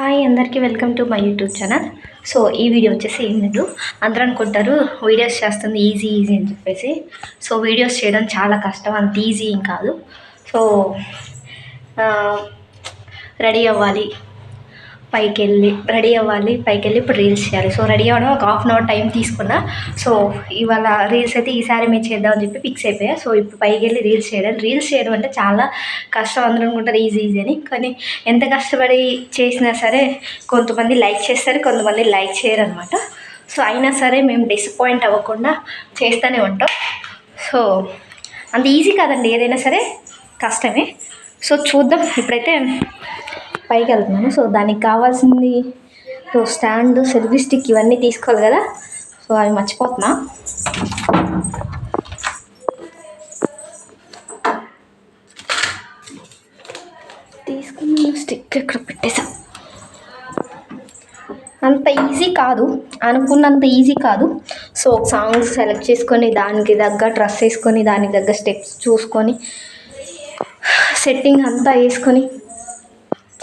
Hi అందరికీ welcome to my YouTube channel so ఈ video వచ్చేసి ఏం లేదు. అందరూ అనుకుంటారు వీడియోస్ చేస్తుంది ఈజీ ఈజీ అని చెప్పేసి. సో వీడియోస్ చేయడం చాలా కష్టం అంత ఈజీ ఏం కాదు. సో రెడీ అవ్వాలి. పైకి వెళ్ళి రెడీ అవ్వాలి పైకి వెళ్ళి ఇప్పుడు రీల్స్ చేయాలి. సో రెడీ అవ్వడం ఒక హాఫ్ అన్ అవర్ టైం తీసుకున్నా. సో ఇవాళ రీల్స్ అయితే ఈసారి మేము చేద్దామని చెప్పి ఫిక్స్ అయిపోయా. సో ఇప్పుడు పైకి వెళ్ళి రీల్స్ చేయడం. రీల్స్ చేయడం అంటే చాలా కష్టం. అందరూ అనుకుంటారు ఈజీ ఈజీ అని. కానీ ఎంత కష్టపడి చేసినా సరే కొంతమంది లైక్ చేస్తారు కొంతమంది లైక్ చేయరు అనమాట సో అయినా సరే మేము డిసప్పాయింట్ అవ్వకుండా చేస్తూనే ఉంటాం. సో అంత ఈజీ కాదండి. ఏదైనా సరే కష్టమే. సో చూద్దాం. ఇప్పుడైతే పైకి వెళ్తున్నాను సో దానికి కావాల్సింది సో స్టాండ్ సెల్ఫీ స్టిక్ ఇవన్నీ తీసుకోవాలి కదా. సో అవి మర్చిపోతున్నా. తీసుకున్న స్టిక్ ఎక్కడ పెట్టేసా. అంత ఈజీ కాదు. అనుకున్నంత ఈజీ కాదు. సో ఒక సాంగ్ సెలెక్ట్ చేసుకొని దానికి తగ్గ డ్రెస్ వేసుకొని దానికి తగ్గ స్టెప్స్ చూసుకొని సెట్టింగ్ అంతా వేసుకొని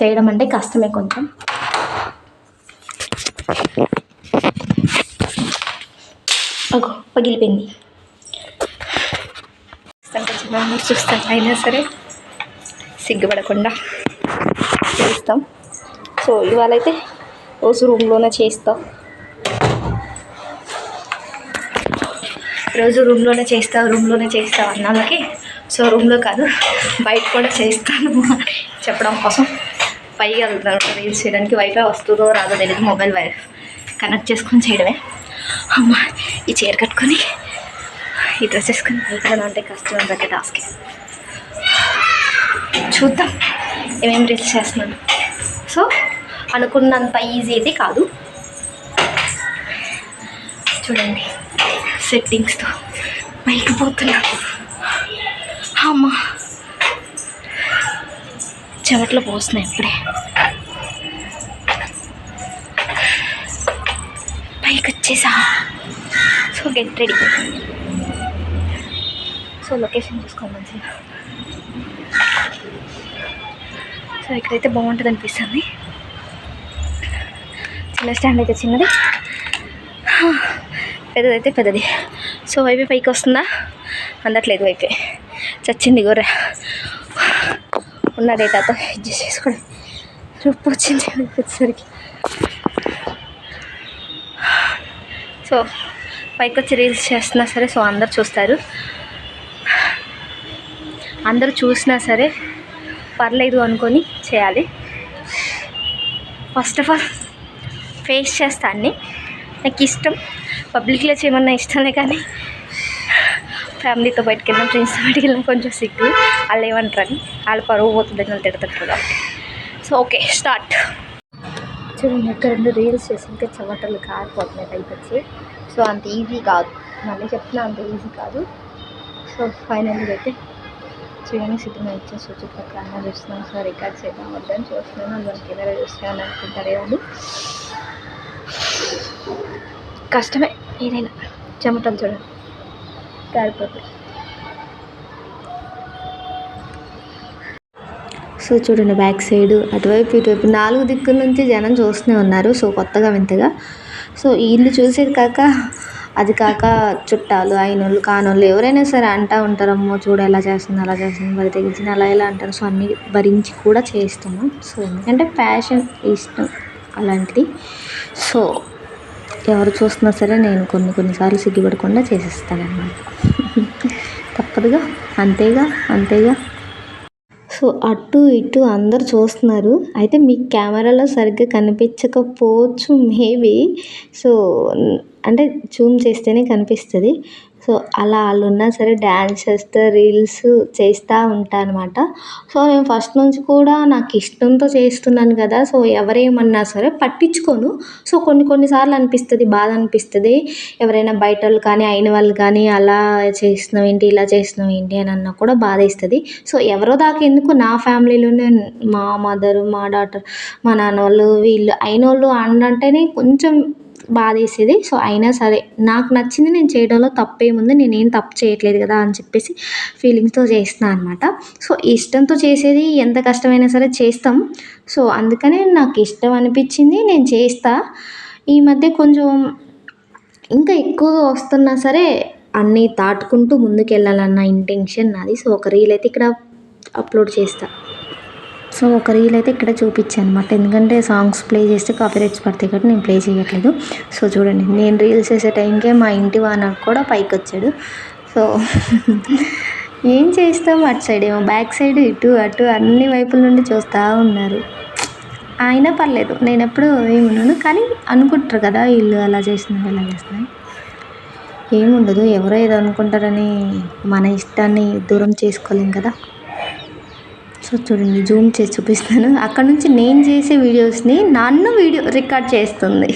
చేయడం అంటే కష్టమే కొంచెం. పగిలిపోయింది. చూస్తాను చూస్తాం అయినా సరే సిగ్గుపడకుండా చేస్తాం. సో ఇవాళ అయితే రోజు రూమ్లోనే చేస్తాం. రోజు రూమ్లోనే చేస్తా రూమ్లోనే చేస్తావు అన్నాళ్ళకి. సో రూమ్లో కాదు బయట కూడా చేస్తాను చెప్పడం కోసం. పైగా వెళ్తాను రీల్స్ చేయడానికి వైఫై వస్తుందో రాదో తెలియదు మొబైల్ వై కనెక్ట్ చేసుకొని చేయడమే. అమ్మ ఈ చీర కట్టుకొని ఈ డ్రెస్ వేసుకొని వెళ్తాను అంటే కష్టం అంటే టాస్క్ చూద్దాం ఏమేమి రీల్స్ చేస్తున్నాను. సో అనుకున్నంత ఈజీ అయితే కాదు. చూడండి సెట్టింగ్స్తో పైకి పోతున్నా. అమ్మా చెమట్లో పోస్తున్నాయి ఇప్పుడే. పైకి వచ్చేసా. So get ready so location చూసుకోండి మంచిగా. సో ఇక్కడైతే బాగుంటుంది అనిపిస్తుంది. చిన్న స్టాండ్ అయితే చిన్నది. పెద్దదైతే పెద్దది. సో వైపే పైకి వస్తుందా? అందట్లేదు వైపే చచ్చింది గొర్రె. ఉన్న డేటాతో అడ్జస్ట్ చేసుకోవడం రూపు వచ్చింది వచ్చేసరికి సో పైకి వచ్చి రీల్స్ చేస్తున్నా సరే సో అందరు చూస్తారు。అందరూ చూసినా సరే పర్లేదు అనుకొని చేయాలి。ఫస్ట్ ఆఫ్ ఆల్ ఫేస్ చేస్తా అన్ని. నాకు ఇష్టం. పబ్లిక్లో చేయమన్నా ఇష్టమే కానీ ఫ్యామిలీతో బయటకు వెళ్ళినా ఫ్రెండ్స్తో బయటకు వెళ్ళిన కొంచెం సిగ్గు. వాళ్ళు ఏమంటారని వాళ్ళ పరువు పోతుందని వాళ్ళు తిడతారు సో ఓకే స్టార్ట్. చూడండి ఇక్కడ రెండు రీల్స్ చేస్తుంటే చెమటలు కారిపోతున్నాయి పైకి వచ్చి సో అంత ఈజీ కాదు. మళ్ళీ చెప్తున్నా అంత ఈజీ కాదు. సో ఫైనల్గా అయితే చూడండి సిద్ధంగా ఇచ్చే చుట్టుపక్కల అన్న చూస్తున్నాను. సో రికార్డ్ చేద్దాం వద్దని చూస్తున్నాను. అందులో కెమెరా చూస్తున్నాను అనుకుంటారే వాళ్ళు కష్టమే. ఏదైనా. చెమటలు చూడండి. కారిపోతాయి సో చూడండి బ్యాక్ సైడ్ అటువైపు ఇటువైపు నాలుగు దిక్కుల నుంచి జనం చూస్తూనే ఉన్నారు. సో కొత్తగా వింతగా. సో వీళ్ళు చూసేది కాక అది కాక చుట్టాలు అయినోళ్ళు కానోళ్ళు ఎవరైనా సరే అంటూ ఉంటారమ్మో చూడు ఎలా చేస్తుంది అలా చేస్తుంది మరి తెగించింది అలా ఎలా అంటారు. సో అన్నీ భరించి కూడా చేస్తున్నాం సో ఎందుకంటే ప్యాషన్ ఇష్టం అలాంటిది. సో ఎవరు చూస్తున్నా సరే నేను కొన్ని కొన్నిసార్లు సిగ్గుపడకుండా చేసేస్తాను అన్నమాట తప్పదుగా. అంతేగా అంతేగా. సో అటు ఇటు అందరు చూస్తున్నారు. అయితే మీకు కెమెరాలో సరిగ్గా కనిపించకపోవచ్చు మేబీ. సో అంటే జూమ్ చేస్తేనే కనిపిస్తుంది. సో అలా వాళ్ళు ఉన్నా సరే డ్యాన్స్ చేస్తే రీల్స్ చేస్తూ ఉంటాను అనమాట సో నేను ఫస్ట్ నుంచి కూడా నాకు ఇష్టంతో చేస్తున్నాను కదా సో ఎవరేమన్నా సరే పట్టించుకోను. సో కొన్ని కొన్నిసార్లు అనిపిస్తుంది బాధ అనిపిస్తుంది. ఎవరైనా బయట వాళ్ళు కానీ అయిన వాళ్ళు కానీ అలా చేస్తున్నావు ఏంటి ఇలా చేస్తున్నావు ఏంటి అని అన్నా కూడా బాధ ఇస్తుంది సో ఎవరో దాకా ఎందుకు నా ఫ్యామిలీలోనే మా మదర్ మా డాటర్ మా నాన్న వాళ్ళు వీళ్ళు అయిన వాళ్ళు అంటేనే కొంచెం బాధేసేది. సో అయినా సరే నాకు నచ్చింది నేను చేయడంలో తప్పేముంది నేనేం తప్పు చేయట్లేదు కదా అని చెప్పేసి ఫీలింగ్స్తో చేస్తున్నా అనమాట సో ఇష్టంతో చేసేది ఎంత కష్టమైనా సరే చేస్తాం. సో అందుకనే నాకు ఇష్టం అనిపించింది నేను చేస్తా. ఈ మధ్య కొంచెం ఇంకా ఎక్కువగా వస్తున్నా సరే అన్నీ దాటుకుంటూ ముందుకెళ్ళాలన్న ఇంటెన్షన్ నాది. సో ఒక రీల్ అయితే ఇక్కడ అప్లోడ్ చేస్తా. సో ఒక రీల్ అయితే ఇక్కడ చూపించాను అనమాట ఎందుకంటే సాంగ్స్ ప్లే చేస్తే కాపీ రైట్స్ పడతాయి కాబట్టి నేను ప్లే చేయట్లేదు. సో చూడండి నేను రీల్స్ చేసే టైంకే మా ఇంటి వానర్ కూడా పైకి వచ్చాడు. సో ఏం చేస్తాం అటు సైడ్ ఏమో బ్యాక్ సైడ్ ఇటు అటు అన్ని వైపుల నుండి చూస్తూ ఉన్నారు. అయినా పర్లేదు నేను ఎప్పుడు ఏమున్నాను కానీ అనుకుంటారు కదా వీళ్ళు అలా చేస్తున్నారు ఇలా చేస్తున్నారు. ఏముండదు ఎవరో ఏదో అనుకుంటారని మన ఇష్టాన్ని దూరం చేసుకోలేం కదా. సో చూడండి జూమ్ చేసి చూపిస్తాను. అక్కడ నుంచి నేను చేసే వీడియోస్ని నన్ను వీడియో రికార్డ్ చేస్తుంది.